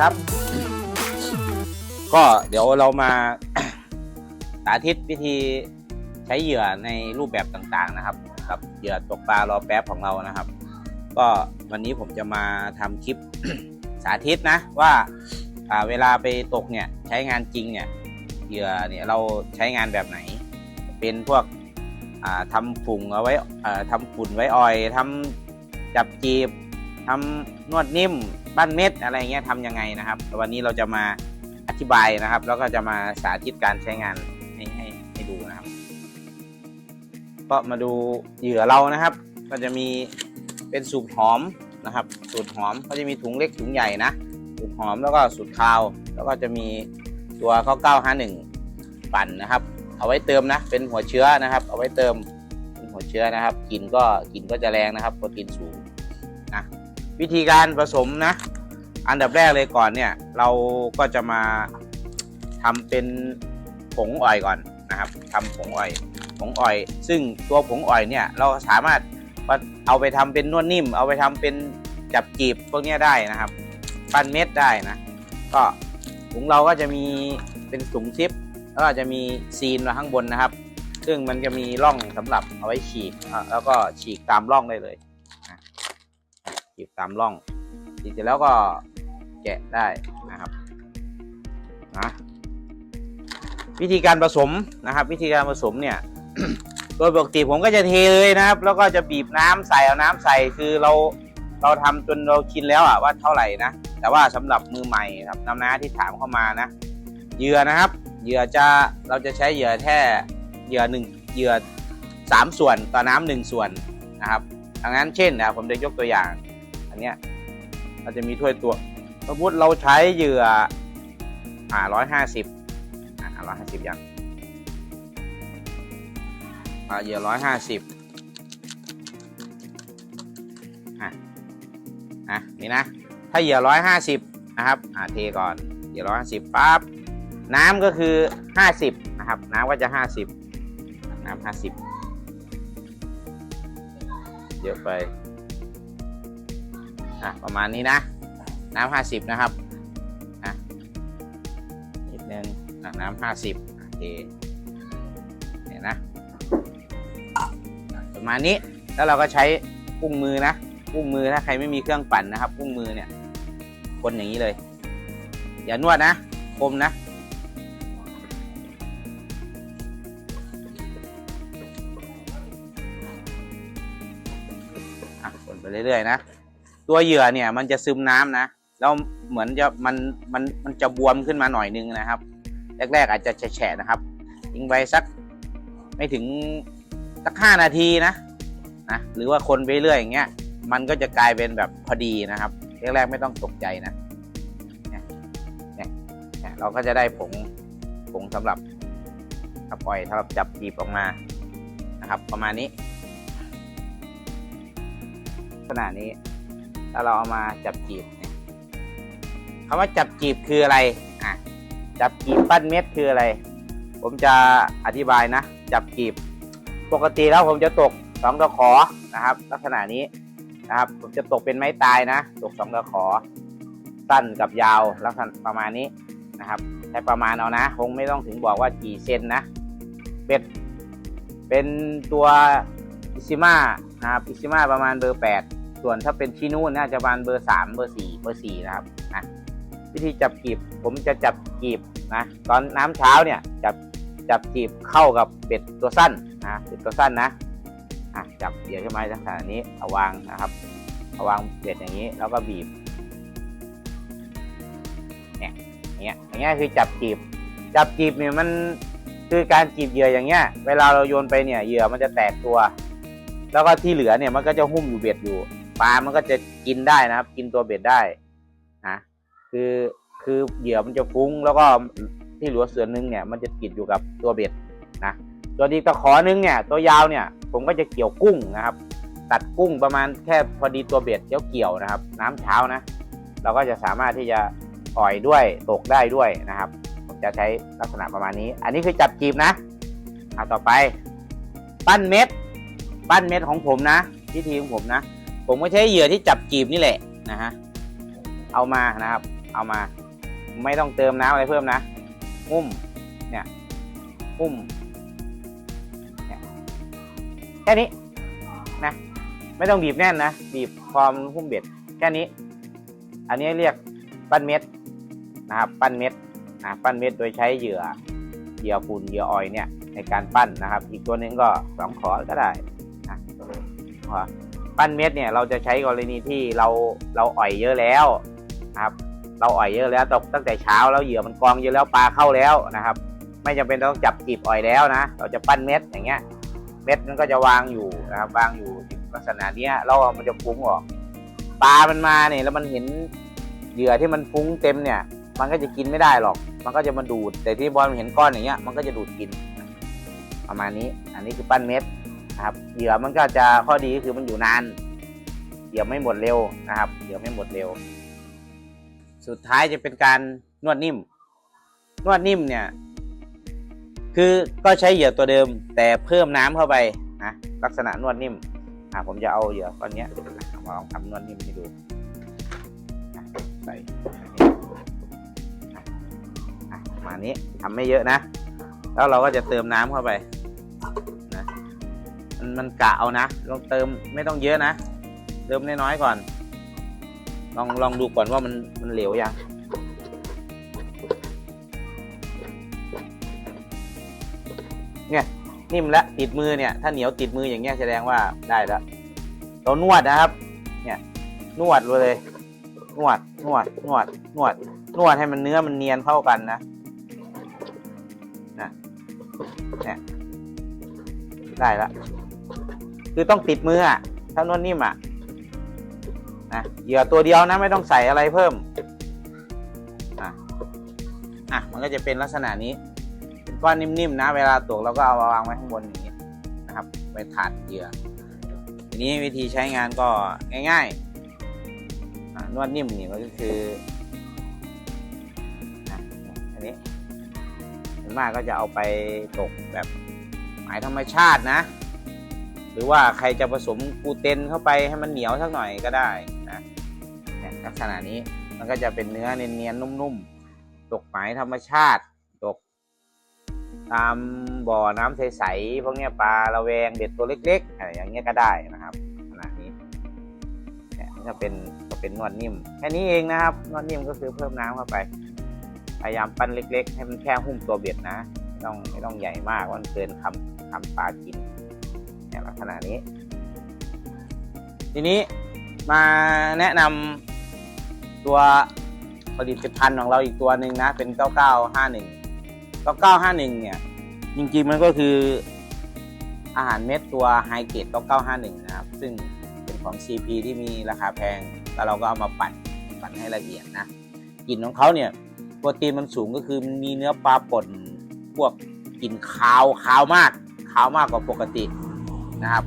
ครับ ก็เดี๋ยวเรามา สาธิตวิธีใช้เหยื่อในรูปแบบต่างๆนะครับ กับเหยื่อตกปลารอแป๊บของเรานะครับ ก็วันนี้ผมจะมาทำคลิปสาธิตนะว่าเวลาไปตกเนี่ยใช้งานจริงเนี่ยเหยื่อเนี่ยเราใช้งานแบบไหน เป็นพวกอ่าทำฝุ่งเอาไว้อ่าทำฝุ่นไว้ออยทำจับจีบทำนวดนิ่ม บ้านเม็ดอะไรเงี้ยทำยังไงนะครับ วันนี้เราจะมาอธิบายนะครับ แล้วก็จะมาสาธิตการใช้งานให้ให้ให้ดูนะครับ ก็มาดูเหยื่อเรานะครับ ก็จะมีเป็นสูตรหอมนะครับสูตรหอมก็จะมีถุงเล็กถุงใหญ่นะสูตรหอมแล้วก็สูตรคาว แล้วก็จะมีตัวข้าวเก้าห้าหนึ่งปั่นนะครับ เอาไว้เติมนะ เป็นหัวเชื้อนะครับ เอาไว้เติมเป็นหัวเชื้อนะครับกลิ่นก็กลิ่นก็จะแรงนะครับโปรตีนสูง วิธีการผสมนะ อันดับแรกเลยก่อนเนี่ย เราก็จะมาทำเป็นผงอ่อยก่อนนะครับทำผงอ่อยผงอ่อย ซึ่งตัวผงอ่อยเนี่ยเราสามารถเอาไปทำเป็นนวดนิ่ม เอาไปทำเป็นจับจีบพวกนี้ได้นะครับ ปั้นเม็ดได้นะ ก็ถุงเราก็จะมีเป็นถุงซิปแล้วก็จะมีซีนมาข้างบนนะครับ ซึ่งมันจะมีร่องสำหรับเอาไว้ฉีกแล้วก็ฉีกตามร่องได้เลย นะฉีกตามร่องฉีกเสร็จแล้วก็แกะได้นะครับนะวิธีการผสมนะครับ วิธีการผสมเนี่ยโดยปกติผมก็จะเทเลยนะครับ แล้วก็จะบีบน้ำใส่เอาน้ำใส่คือเราเราทำจนเราชินแล้วอะว่าเท่าไหร่นะแต่ว่าสำหรับมือใหม่ครับน้ำน้าที่ถามเข้ามานะเหยื่อนะครับ เหยื่อจะเราจะใช้เหยื่อแค่เหยื่อหนึ่งเหยื่อสามส่วนต่อน้ำหนึ่งส่วนนะครับดังนั้นเช่นนะผมจะยกตัวอย่าง อันเนี้ยเราจะมีถ้วยตัวสมมติเราใช้เหยื่ออ่าร้อยห้าสิบอ่าร้อยห้าสิบยังอ่าเหยื่อร้อยห้าสิบอะอะนี่นะ ถ้าเหยื่อร้อยห้าสิบนะครับอ่าเทก่อนเหยื่อร้อยห้าสิบปั๊บน้ำก็คือห้าสิบนะครับ น้ำก็จะห้าสิบน้ำห้าสิบเยอะไป อะประมาณนี้นะ น้ำห้าสิบนะครับอะนิดนึงอะน้ำห้าสิบโอเคเนี่ยนะประมาณนี้แล้วเราก็ใช้กุ้งมือนะกุ้งมือถ้าใครไม่มีเครื่องปั่นนะครับกุ้งมือเนี่ยคนอย่างนี้เลย อย่านวดนะคมนะอะคนไปเรื่อยๆนะ ตัวเหยื่อเนี่ยมันจะซึมน้ำนะแล้วเหมือนจะมันมันมันจะบวมขึ้นมาหน่อยนึงนะครับ แรกๆอาจจะแฉะนะครับทิ้งไว้สักไม่ถึงสักห้านาทีนะนะหรือว่าคนไปเรื่อยอย่างเงี้ยมันก็จะกลายเป็นแบบพอดีนะครับแรกๆไม่ต้องตกใจนะเนี่ยเนี่ยเนี่ยเราก็จะได้ผงผงสำหรับขับปล่อยสำหรับจับจีบออกมานะครับ ประมาณนี้ขนาดนี้ ถ้าเราเอามาจับจีบเนี่ยคำว่าจับจีบคืออะไรอะจับจีบปั้นเม็ดคืออะไร ผมจะอธิบายนะ จับจีบ ปกติแล้วผมจะตกสองตะขอนะครับ ลักษณะนี้นะครับ ผมจะตกเป็นไม้ตายนะ ตกสองตะขอ สั้นกับยาวลักษณะประมาณนี้นะครับใช้ประมาณเอานะ คงไม่ต้องถึงบอกว่ากี่เซนนะเป็ดเป็นตัวอิซิมานะครับอิซิมาประมาณเบอร์แปด ส่วนถ้าเป็นชินูน่าจะประมาณเบอร์สามเบอร์สี่เบอร์สี่นะครับนะวิธีจับกีบผมจะจับกีบนะตอนน้ำเช้าเนี่ยจับจับกีบเข้ากับเป็ดตัวสั้นนะเป็ดตัวสั้นนะอะจับเหยื่อขึ้นมาลักษณะนี้เอาวางนะครับเอาวางเป็ดอย่างนี้แล้วก็บีบเนี่ยอย่างเงี้ยอย่างเงี้ยคือจับกีบ จับกีบเนี่ยมันคือการกีบเหยื่ออย่างเงี้ย เวลาเราโยนไปเนี่ยเหยื่อมันจะแตกตัว แล้วก็ที่เหลือเนี่ยมันก็จะหุ้มอยู่เบ็ดอยู่ ปลามันก็จะกินได้นะครับ กินตัวเบ็ดได้นะคือคือเหยื่อมันจะฟุ้งแล้วก็ที่เหลือส่วนนึงเนี่ย มันจะติดอยู่กับตัวเบ็ดนะส่วนอีกตะขอนึงเนี่ย ตัวยาวเนี่ย ผมก็จะเกี่ยวกุ้งนะครับ ตัดกุ้งประมาณแค่พอดีตัวเบ็ดเกี่ยวเกี่ยวนะครับ น้ำเช้านะ เราก็จะสามารถที่จะปล่อยด้วยตกได้ด้วยนะครับ ผมจะใช้ลักษณะประมาณนี้ อันนี้คือจับจีบนะอะต่อไป ปั้นเม็ด ปั้นเม็ดของผมนะวิธีของผมนะ ผมก็ใช้เหยื่อที่จับจีบนี่แหละนะฮะเอามานะครับ เอามา ไม่ต้องเติมน้ำอะไรเพิ่มนะหุ้มเนี่ยหุ้มเนี่ยแค่นี้นะไม่ต้องบีบแน่นนะบีบพอมหุ้มเบ็ดแค่นี้ อันนี้เรียกปั้นเม็ดนะครับ ปั้นเม็ดนะปั้นเม็ดโดยใช้เหยื่อเหยื่อฝุ่นเหยื่อออยเนี่ยในการปั้นนะครับ อีกตัวหนึ่งก็สองขอก็ได้นะขอ ปั้นเม็ดเนี่ยเราจะใช้กรณีที่เราเราอ่อยเยอะแล้วนะครับ เราอ่อยเยอะแล้วตกตั้งแต่เช้าแล้วเหยื่อมันกองเยอะแล้วปลาเข้าแล้วนะครับ ไม่จำเป็นต้องจับจีบอ่อยแล้วนะ เราจะปั้นเม็ดอย่างเงี้ย เม็ดมันก็จะวางอยู่นะครับวางอยู่ลักษณะเนี้ยแล้วมันจะฟุ้งออกปลามันมาเนี่ยแล้วมันเห็นเหยื่อที่มันฟุ้งเต็มเนี่ย มันก็จะกินไม่ได้หรอก มันก็จะมาดูด แต่ที่บอลมันเห็นก้อนอย่างเงี้ยมันก็จะดูดกิน ประมาณนี้ อันนี้คือปั้นเม็ด นะครับเหยื่อมันก็จะข้อดีก็คือมันอยู่นานเหยื่อไม่หมดเร็วนะครับเหยื่อไม่หมดเร็ว สุดท้ายจะเป็นการนวดนิ่ม นวดนิ่มเนี่ย คือก็ใช้เหยื่อตัวเดิม แต่เพิ่มน้ำเข้าไปนะลักษณะนวดนิ่มอ่าผมจะเอาเหยื่อก้อนนี้มาลองทำนวดนิ่มให้ดูใส่มานี้ทำไม่เยอะนะ แล้วเราก็จะเติมน้ำเข้าไป มันมันกะเอานะลองเติมไม่ต้องเยอะนะ เติมน้อยๆก่อน ลองลองดูก่อนว่ามันมันเหลวยังเนี่ยนิ่มแล้วติดมือเนี่ย ถ้าเหนียวติดมืออย่างเงี้ยแสดงว่าได้แล้วเรานวดนะครับ เนี่ย นวดเลย นวด นวด นวด นวด นวดให้มันเนื้อมันเนียนเข้ากันนะนะเนี่ยได้และ คือต้องติดมืออะถ้านวดนิ่มอะนะเหยื่อตัวเดียวนะไม่ต้องใส่อะไรเพิ่มอะอะมันก็จะเป็นลักษณะนี้เป็นก้อนนิ่มๆนะ เวลาตกเราก็เอามาวางไว้ข้างบนอย่างนี้นะครับไว้ถาดเหยื่อทีนี้วิธีใช้งานก็ง่ายๆนวดนิ่มนี่ก็คืออันนี้ส่วนมากก็จะเอาไปตกแบบหมายธรรมชาตินะ หรือว่าใครจะผสมกูเตนเข้าไปให้มันเหนียวสักหน่อยก็ได้นะลักษณะนี้มันก็จะเป็นเนื้อเนียนๆนุ่มๆตกหมายธรรมชาติตก ตามบ่อน้ำใสๆพวกเนี้ยปลาระแวงเบ็ดตัวเล็กๆอะไรอย่างเงี้ยก็ได้นะครับขนาดนี้เนี่ยก็เป็นก็เป็นนวดนิ่มแค่นี้เองนะครับนวดนิ่มก็คือเพิ่มน้ำเข้าไป พยายามปั้นเล็ก ๆ ให้มันแค่หุ้มตัวเบ็ดนะ ไม่ต้องไม่ต้องใหญ่มากว่ามันเกินคำคำปลากิน เนี่ยลักษณะนี้ ทีนี้มาแนะนำตัวผลิตภัณฑ์ของเราอีกตัวหนึ่งนะ เป็น 9951 9951 เนี่ย จริงๆมันก็คืออาหารเม็ดตัวไฮเกรด9951 นะครับ ซึ่งเป็นของ CP ที่มีราคาแพง แล้วเราก็เอามาปั่นปั่นให้ละเอียดนะกลิ่นของเขาเนี่ยโปรตีนมันสูงก็คือมันมีเนื้อปลาป่นพวกกลิ่นคาวคาวมากคาวมากกว่าปกติ นะครับ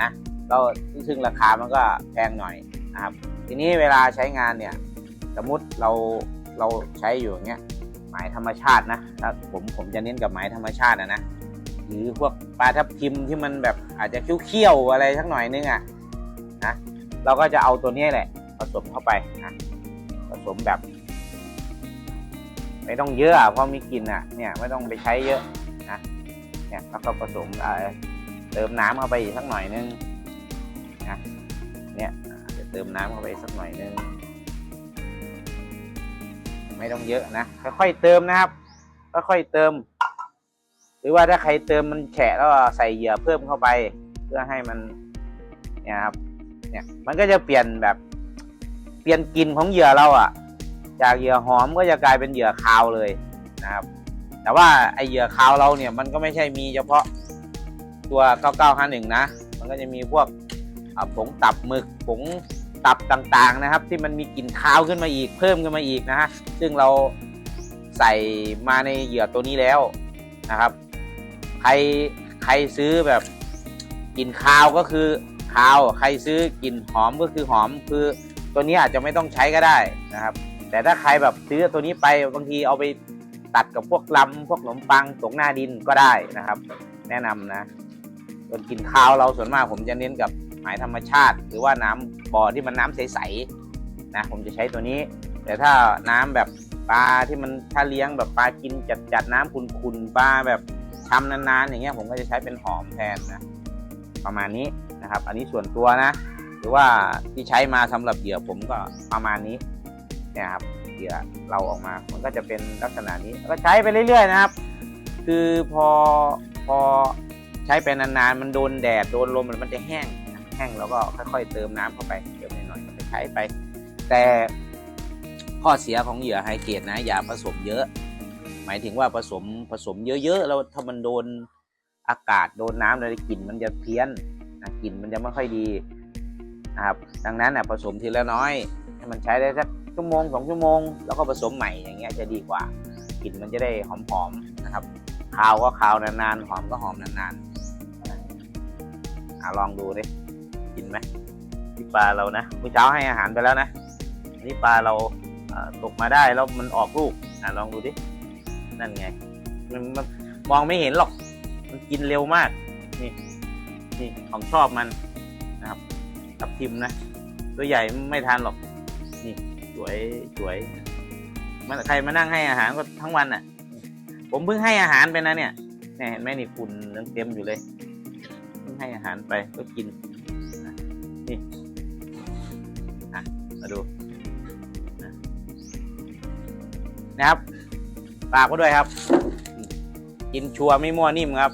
นะก็ซึ่งราคามันก็แพงหน่อยนะครับ ทีนี้เวลาใช้งานเนี่ย สมมติเราเราใช้อยู่อย่างเงี้ยหมายธรรมชาตินะถ้าผมผมจะเน้นกับหมายธรรมชาตินะนะหรือพวกปลาทับทิมที่มันแบบอาจจะเคี้ยวๆอะไรสักหน่อยนึงอะนะเราก็จะเอาตัวนี้แหละผสมเข้าไปนะผสมแบบ ไม่ต้องเยอะอะเพราะมีกลิ่นอะเนี่ยไม่ต้องไปใช้เยอะนะเนี่ยแล้วก็ผสมเอ่อ เติมน้ำเข้าไปอีกสักหน่อยนึงนะเนี่ยจะเติมน้ำเข้าไปสักหน่อยนึงไม่ต้องเยอะนะค่อยๆเติมนะครับค่อยๆเติม หรือว่าถ้าใครเติมมันแฉะแล้วใส่เหยื่อเพิ่มเข้าไป เพื่อให้มันเนี่ยครับเนี่ยมันก็จะเปลี่ยนแบบเปลี่ยนกลิ่นของเหยื่อเราอะ จากเหยื่อหอมก็จะกลายเป็นเหยื่อคาวเลยนะครับ แต่ว่าไอเหยื่อคาวเราเนี่ยมันก็ไม่ใช่มีเฉพาะ ตัว 9951 นะ มันก็จะมีพวกผงตับหมึกผงตับต่างๆนะครับ ที่มันมีกลิ่นคาวขึ้นมาอีกเพิ่มขึ้นมาอีกนะฮะซึ่งเราใส่มาในเหยื่อตัวนี้แล้วนะครับ ใครใครซื้อแบบกลิ่นคาวก็คือคาว ใครซื้อกลิ่นหอมก็คือหอมคือตัวนี้อาจจะไม่ต้องใช้ก็ได้นะครับ แต่ถ้าใครแบบซื้อตัวนี้ไปบางทีเอาไปตัดกับพวกลำพวกขนมปังตกหน้าดินก็ได้นะครับ แนะนำนะ ส่วนกลิ่นคาวเราส่วนมากผมจะเน้นกับหมายธรรมชาติ หรือว่าน้ำบ่อที่มันน้ำใสๆนะผมจะใช้ตัวนี้ แต่ถ้าน้ำแบบปลาที่มันถ้าเลี้ยงแบบปลากินจัดจัดๆน้ำขุ่นๆปลาแบบทำนานๆอย่างเงี้ยผมก็จะใช้เป็นหอมแทนนะประมาณนี้นะครับ อันนี้ส่วนตัวนะ หรือว่าที่ใช้มาสำหรับเหยื่อผมก็ประมาณนี้เนี่ยครับเหยื่อเราออกมามันก็จะเป็นลักษณะนี้ก็ใช้ไปเรื่อยๆนะครับ คือพอพอ ใช้ไปนานๆ มันโดนแดดโดนลมมันจะแห้ง แห้งแล้วก็ค่อยๆ เติมน้ำเข้าไปเติมหน่อยๆก็ไปใช้ไป แต่ข้อเสียของเหยื่อไฮเกรดนะอย่าผสมเยอะ หมายถึงว่าผสมผสมเยอะๆแล้วถ้ามันโดนอากาศโดนน้ำอะไรกลิ่นมันจะเพี้ยนกลิ่นมันจะไม่ค่อยดีนะครับดังนั้นนะผสมทีละน้อยให้มันใช้ได้สักชั่วโมงสองชั่วโมง แล้วก็ผสมใหม่อย่างเงี้ยจะดีกว่ากลิ่นมันจะได้หอมๆนะครับคาวก็คาวนานๆหอมก็หอมนานๆ อะลองดูดิกินไหมที่ปลาเรานะเมื่อเช้าให้อาหารไปแล้วนะนนี้ปลาเราตกมาได้แล้วมันออกลูกอะลองดูดินั่นไงมันมองไม่เห็นหรอก มันกินเร็วมาก นี่นี่ของชอบมันนะครับกับทิมนะ ตัวใหญ่ไม่ทานหรอก นี่สวยสวยมันใครมานั่งให้อาหารก็ทั้งวันอะ ผมเพิ่งให้อาหารไปนะเนี่ยเนี่ยเห็นไหมนี่ฝุ่นยังเต็มอยู่เลย ให้อาหารไปก็กินนี่มาดูนะนะครับฝากไว้ด้วยครับ กินชัวร์ไม่มั่วนิ่มครับ